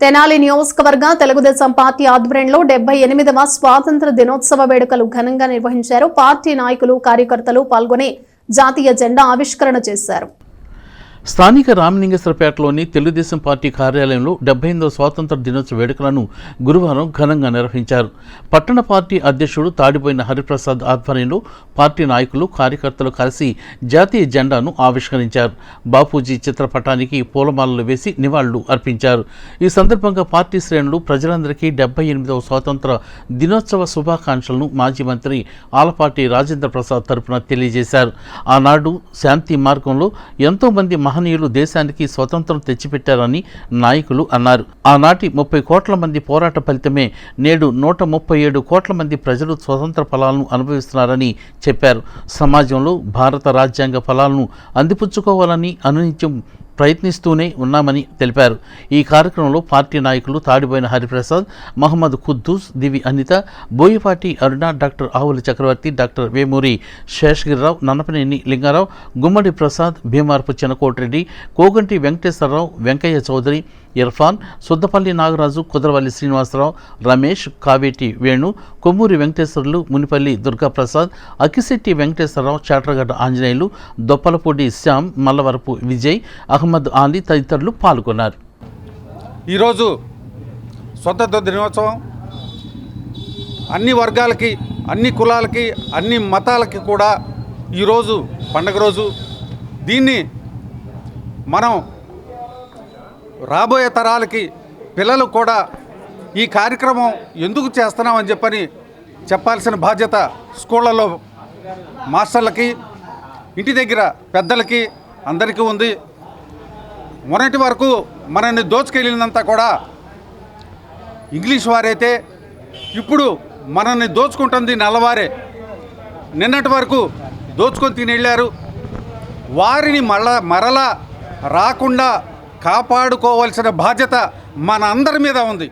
తెనాలి నియోజకవర్గ తెలుగుదేశం పార్టీ ఆధ్వర్యంలో డెబ్బై ఎనిమిదవ స్వాతంత్ర దినోత్సవ వేడుకలు ఘనంగా నిర్వహించారు. పార్టీ నాయకులు కార్యకర్తలు పాల్గొని జాతీయ జెండా ఆవిష్కరణ చేశారు. స్థానిక రామలింగేశ్వరపేటలోని తెలుగుదేశం పార్టీ కార్యాలయంలో డెబ్బై ఎనిమిదవ స్వాతంత్ర దినోత్సవ వేడుకలను గురువారం ఘనంగా నిర్వహించారు. పట్టణ పార్టీ అధ్యక్షుడు తాడిపోయిన హరిప్రసాద్ ఆధ్వర్యంలో పార్టీ నాయకులు కార్యకర్తలు కలిసి జాతీయ జెండాను ఆవిష్కరించారు. బాపూజీ చిత్రపటానికి పూలమాలలు వేసి నివాళులు అర్పించారు. ఈ సందర్భంగా పార్టీ శ్రేణులు ప్రజలందరికీ డెబ్బై ఎనిమిదవ స్వాతంత్ర దినోత్సవ శుభాకాంక్షలను మాజీ మంత్రి ఆలపాటి రాజేంద్ర ప్రసాద్ తరపున తెలియజేశారు. ఆనాడు శాంతి మార్గంలో ఎంతో మంది మహనీయులు దేశానికి స్వతంత్రం తెచ్చిపెట్టారని నాయకులు అన్నారు. ఆనాటి ముప్పై కోట్ల మంది పోరాట ఫలితమే నేడు నూట ముప్పై ఏడు కోట్ల మంది ప్రజలు స్వతంత్ర ఫలాలను అనుభవిస్తున్నారని చెప్పారు. సమాజంలో భారత రాజ్యాంగ ఫలాలను అందిపుచ్చుకోవాలని అనునిత్యం ప్రయత్నిస్తూనే ఉన్నామని తెలిపారు. ఈ కార్యక్రమంలో పార్టీ నాయకులు తాడిపోయిన హరిప్రసాద్ మహమ్మద్ ఖుద్దూస్ దివి అనిత బోయపాటి అరుణ డాక్టర్ ఆవుల చక్రవర్తి డాక్టర్ వేమూరి శేషగిరిరావు నన్నపనేని లింగారావు గుమ్మడి ప్రసాద్ భీమార్పు చెనకోటిరెడ్డి కోగంటి వెంకటేశ్వరరావు వెంకయ్య చౌదరి ఇర్ఫాన్ సుద్దపల్లి నాగరాజు కుదరవల్లి శ్రీనివాసరావు రమేష్ కావేటి వేణు కొమ్మూరి వెంకటేశ్వర్లు మునిపల్లి దుర్గాప్రసాద్ అకిశెట్టి వెంకటేశ్వరరావు చాట్రగడ్డ ఆంజనేయులు దొప్పలపూడి శ్యామ్ మల్లవరపు విజయ్ అహ్మద్ ఆలీ తదితరులు పాల్గొన్నారు. ఈరోజు స్వతంత్ర దినోత్సవం. అన్ని వర్గాలకి అన్ని కులాలకి అన్ని మతాలకి కూడా ఈరోజు పండగ రోజు. దీన్ని మనం రాబోయే తరాలకి పిల్లలు కూడా ఈ కార్యక్రమం ఎందుకు చేస్తున్నామని చెప్పని చెప్పాల్సిన బాధ్యత స్కూళ్ళలో మాస్టర్లకి ఇంటి దగ్గర పెద్దలకి అందరికీ ఉంది. మొన్నటి వరకు మనల్ని దోచుకెళ్ళినంత కూడా ఇంగ్లీష్ వారైతే ఇప్పుడు మనల్ని దోచుకుంటుంది నల్లవారే. నిన్నటి వరకు దోచుకొని తిని వెళ్ళారు వారిని మళ్ళా మరలా రాకుండా కాపాడుకోవాల్సిన బాధ్యత మన అందరి మీద ఉంది.